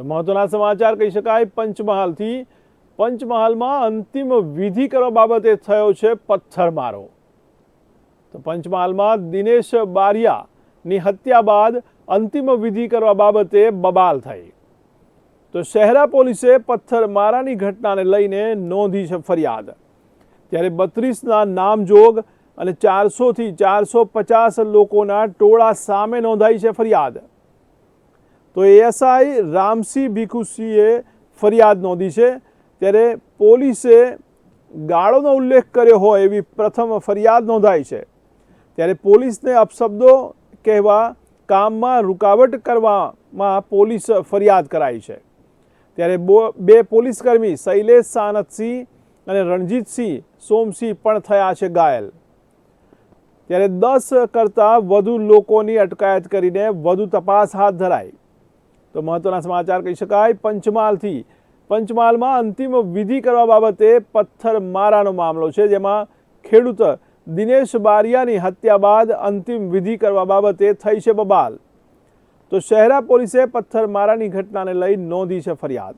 તો મહત્વના સમાચાર કહી શકાય, પંચમહાલથી પંચમહાલમાં અંતિમ વિધિ કરવા બાબતે થયો છે પથ્થરમારો. તો પંચમહાલમાં દિનેશ બારિયાની હત્યા બાદ અંતિમ વિધિ કરવા બાબતે બબાલ થઈ. તો શહેરા પોલીસે પથ્થરમારાની ઘટનાને લઈને નોંધી છે ફરિયાદ. ત્યારે બત્રીસના નામજોગ અને ચારસોથી ચારસો પચાસ લોકોના ટોળા સામે નોંધાઈ છે ફરિયાદ. તો એએસઆઈ રામસિંહ ભીખુસિંહે ફરિયાદ નોંધી છે. ત્યારે પોલીસે ગાળોનો ઉલ્લેખ કર્યો હોય એવી પ્રથમ ફરિયાદ નોંધાઈ છે. ત્યારે પોલીસને અપશબ્દો કહેવા, કામમાં રૂકાવટ કરવામાં પોલીસ ફરિયાદ કરાઈ છે. ત્યારે બો- પોલીસકર્મી શૈલેષ સાનતસિંહ અને રણજીતસિંહ સોમસિંહ પણ થયા છે ઘાયલ. ત્યારે દસ કરતાં વધુ લોકોની અટકાયત કરીને વધુ તપાસ હાથ ધરાઈ. તો મહત્વના સમાચાર કહી શકાય, પંચમહાલથી. પંચમહાલમાં અંતિમ વિધિ કરવા બાબતે પથ્થરમારાનો મામલો છે, જેમાં ખેડૂત દિનેશ બારિયાની હત્યા બાદ અંતિમ વિધિ કરવા બાબતે થઈ છે બબાલ. તો શહેરા પોલીસે પથ્થરમારાની ઘટનાને લઈ નોંધી છે ફરિયાદ.